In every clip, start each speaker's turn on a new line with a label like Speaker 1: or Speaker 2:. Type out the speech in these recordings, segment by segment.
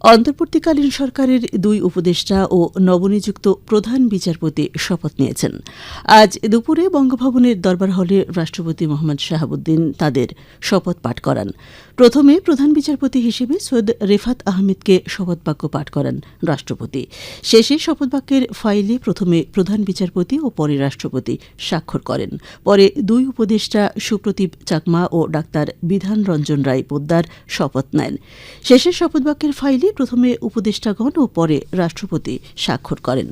Speaker 1: অন্তর্বর্তীকালীন সরকারের দুই উপদেষ্টা ও নবনিযুক্ত প্রধান বিচারপতি শপথ নিয়েছেন। আজ দুপুরে বঙ্গভবনের দরবার হলে রাষ্ট্রপতি মোহাম্মদ শাহাবুদ্দিন তাদের শপথ পাঠ করান। প্রথমে প্রধান বিচারপতি হিসেবে সৈয়দ রেফাত আহমেদকে শপথ বাক্য পাঠ করান রাষ্ট্রপতি। শেষে শপথ বাক্যের ফাইলে প্রথমে প্রধান বিচারপতি ও পরে রাষ্ট্রপতি স্বাক্ষর করেন। পরে দুই উপদেষ্টা সুপ্রতীপ চাকমা ও ডাক্তার বিধান রঞ্জন রায় পোদ্দার শপথ নেন। শেষে শপথ বাক্যের ফাইলে প্রথমে উপদেষ্টাগণ ও পরে রাষ্ট্রপতি স্বাক্ষর করেন।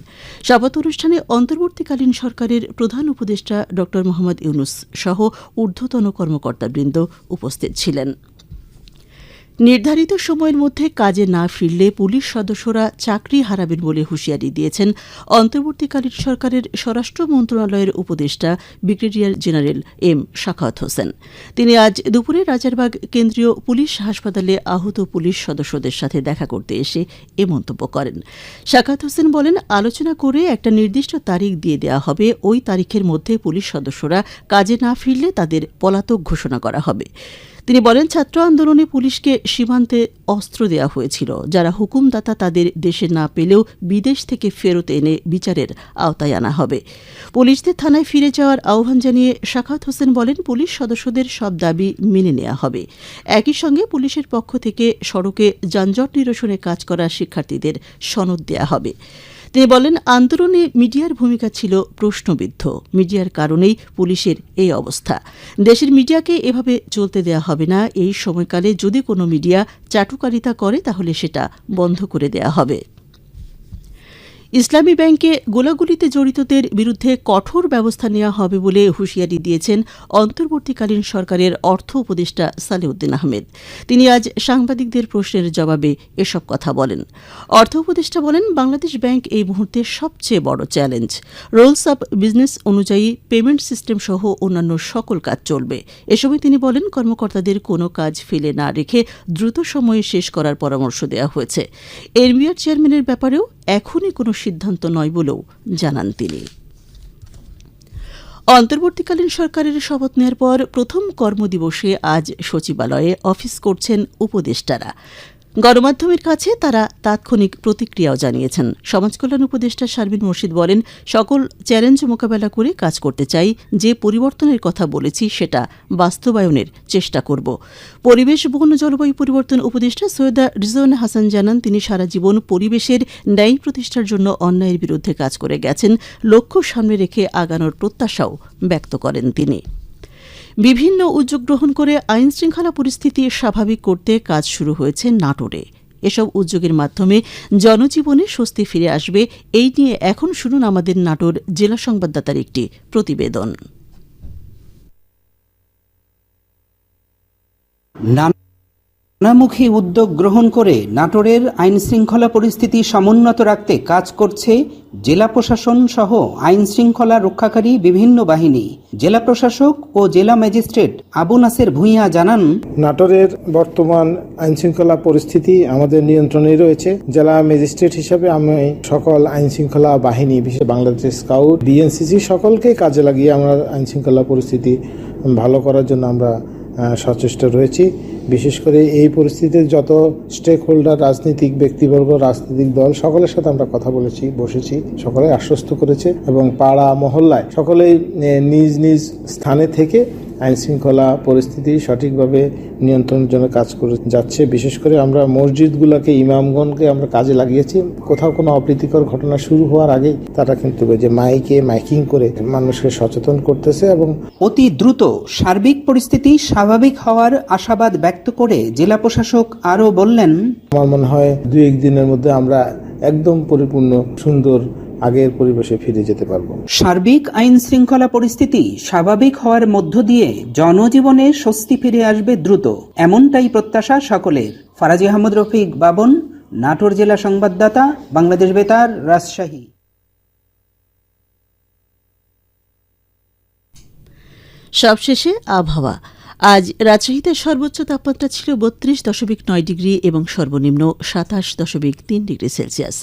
Speaker 1: শপথ অনুষ্ঠানে অন্তর্বর্তীকালীন সরকারের প্রধান উপদেষ্টা ড মোহাম্মদ ইউনুস সহ ঊর্ধ্বতন কর্মকর্তাবৃন্দ উপস্থিত ছিলেন। নির্ধারিত সময়ের মধ্যে কাজে না ফিরলে পুলিশ সদস্যরা চাকরি হারাবেন বলে হুঁশিয়ারি দিয়েছেন অন্তর্বর্তীকালীন সরকারের স্বরাষ্ট্র মন্ত্রণালয়ের উপদেষ্টা brigadier general M Shakhawat Hossain. তিনি আজ দুপুরে রাজারবাগ কেন্দ্রীয় পুলিশ হাসপাতালে আহত পুলিশ সদস্যদের সাথে দেখা করতে এসে এ মন্তব্য করেন। শাখাত হোসেন বলেন, আলোচনা করে একটা নির্দিষ্ট তারিখ দিয়ে দেওয়া হবে। ওই তারিখের মধ্যে পুলিশ সদস্যরা কাজে না ফিরলে তাদের পলাতক ঘোষণা করা হবে। তিনি বলেন, ছাত্র আন্দোলনে পুলিশকে সীমান্তে অস্ত্র দেওয়া হয়েছিল, যারা হুকুমদাতা তাদের দেশে না পেলেও বিদেশ থেকে ফেরত এনে বিচারের আওতায় আনা হবে। পুলিশদের থানায় ফিরে যাওয়ার আহ্বান জানিয়ে শাখাত হোসেন বলেন, পুলিশ সদস্যদের সব দাবি মেনে নেওয়া হবে। একই সঙ্গে পুলিশের পক্ষ থেকে সড়কে যানজট নিরসনে কাজ করা শিক্ষার্থীদের সনদ দেওয়া হবে। তিনি বলেন, আন্দোলনে মিডিয়ার ভূমিকা ছিল প্রশ্নবিদ্ধ। মিডিয়ার কারণেই পুলিশের এই অবস্থা। দেশের মিডিয়াকে এভাবে চলতে দেয়া হবে না। এই সময়কালে যদি কোনো মিডিয়া চাটুকারিতা করে, তাহলে সেটা বন্ধ করে দেয়া হবে। ইসলামী ব্যাংকে গোলাগুলিতে জড়িতদের বিরুদ্ধে কঠোর ব্যবস্থা নেওয়া হবে বলে হুঁশিয়ারি দিয়েছেন অন্তর্বর্তীকালীন সরকারের অর্থ উপদেষ্টা সালেউদ্দিন আহমেদ। তিনি আজ সাংবাদিকদের প্রশ্নের জবাবে এসব কথা বলেন। অর্থ উপদেষ্টা বলেন, বাংলাদেশ ব্যাংক এই মুহূর্তে সবচেয়ে বড় চ্যালেঞ্জ। রোলস অব বিজনেস অনুযায়ী পেমেন্ট সিস্টেম সহ অন্যান্য সকল কাজ চলবে। এ সময় তিনি বলেন, কর্মকর্তাদের কোনো কাজ ফেলে না রেখে দ্রুত সময়ে শেষ করার পরামর্শ দেওয়া হয়েছে। এরমিয়ার চেয়ারম্যানের ব্যাপারেও এখনই কোনো সিদ্ধান্ত নয় বলেও জানান তিনি। অন্তর্বর্তীকালীন সরকারের শপথ নেওয়ার পর প্রথম কর্মদিবসে আজ সচিবালয়ে অফিস করছেন উপদেষ্টারা। গণমাধ্যমের কাছে তারা তাৎক্ষণিক প্রতিক্রিয়াও জানিয়েছেন। সমাজকল্যাণ উপদেষ্টা শারবিন মুর্শিদ বলেন, সকল চ্যালেঞ্জ মোকাবেলা করে কাজ করতে চাই, যে পরিবর্তনের কথা বলেছি সেটা বাস্তবায়নের চেষ্টা করব। পরিবেশ, বন, জলবায়ু পরিবর্তন উপদেষ্টা সৈয়দা রিজওয়ান হাসান জানান, তিনি সারা জীবন পরিবেশের ন্যায় প্রতিষ্ঠার জন্য অন্যায়ের বিরুদ্ধে কাজ করে গেছেন। লক্ষ্য সামনে রেখে আগানোর প্রত্যাশাও ব্যক্ত করেন তিনি। বিভিন্ন উদ্যোগ গ্রহণ করে আইন শৃঙ্খলা পরিস্থিতি স্বাভাবিক করতে কাজ শুরু হয়েছে নাটোরে। এসব উদ্যোগের মাধ্যমে জনজীবনে স্বস্তি ফিরে আসবে। এই নিয়ে এখন শুনুন আমাদের নাটোর জেলা সংবাদদাতার একটি প্রতিবেদন।
Speaker 2: নানামুখী উদ্যোগ গ্রহণ করে নাটোরের আইন শৃঙ্খলা পরিস্থিতি সমুন্নত রাখতে কাজ করছে জেলা প্রশাসন সহ আইন শৃঙ্খলা রক্ষাকারী বিভিন্ন বাহিনী। জেলা প্রশাসক ও জেলা ম্যাজিস্ট্রেট আবু নাসের ভূঁইয়া জানান,
Speaker 3: নাটোরের বর্তমান আইন শৃঙ্খলা পরিস্থিতি আমাদের নিয়ন্ত্রণে রয়েছে। জেলা ম্যাজিস্ট্রেট হিসেবে আমি সকল আইন শৃঙ্খলা বাহিনী, বিশেষ বাংলাদেশ স্কাউট বিএনসিসি সকলকে কাজে লাগিয়ে আমরা আইন শৃঙ্খলা পরিস্থিতি ভালো করার জন্য আমরা সচেষ্ট রয়েছি। বিশেষ করে এই পরিস্থিতিতে যত স্টেক হোল্ডার রাজনৈতিক, ব্যক্তিবর্গ, রাজনৈতিক দল, সকলের সাথে আমরা কথা বলেছি, বসেছি, সকলে আশ্বস্ত করেছে এবং পাড়া মহল্লায় সকলেই নিজ নিজ স্থানে থেকে আইন শৃঙ্খলা পরিস্থিতি সঠিকভাবে নিয়ন্ত্রণের জন্য কাজ করে যাচ্ছে। বিশেষ করে আমরা মসজিদগুলোকে ইমামগণকে আমরা কাজে লাগিয়েছি। কোথাও কোনো অপ্রীতিকর ঘটনা শুরু হওয়ার আগে তারা কিন্তু যে মাইকে মাইকিং করে মানুষকে সচেতন করতেছে এবং
Speaker 2: অতি দ্রুত সার্বিক পরিস্থিতি স্বাভাবিক হওয়ার আশাবাদ ব্যক্ত করে জেলা প্রশাসক আরও বললেন
Speaker 3: আমার মনে হয় দু এক দিনের মধ্যে আমরা একদম পরিপূর্ণ সুন্দর আগের পরিবেশে ফিরে যেতে পারব
Speaker 2: সার্বিক আইন শৃঙ্খলা পরিস্থিতি স্বাভাবিক হওয়ার মধ্য দিয়ে জনজীবনে স্বস্তি ফিরে আসবে দ্রুত এমনটাই প্রত্যাশা সকলের। ফারাজি আহমদ রফিক বাবন নাটোর জেলা সংবাদদাতা বাংলাদেশ বেতার রাজশাহী।
Speaker 1: সবশেষে আবহাওয়া। আজ রাজশাহীতে সর্বোচ্চ তাপমাত্রা ছিল বত্রিশ দশমিক নয় ডিগ্রি এবং সর্বনিম্ন সাতাশ দশমিক তিন ডিগ্রি সেলসিয়াস।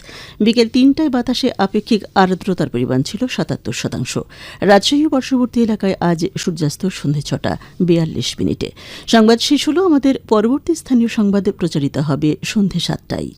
Speaker 1: বিকেল তিনটায় বাতাসে আপেক্ষিক আর্দ্রতার পরিমাণ ছিল সাতাত্তর শতাংশ। রাজশাহী পার্শ্ববর্তী এলাকায় আজ সূর্যাস্ত সন্ধে ছটা বিয়াল্লিশ মিনিটে। সংবাদ শেষ হল আমাদের পরবর্তী স্থানীয় সংবাদে প্রচারিত হবে সন্ধে সাতটায়।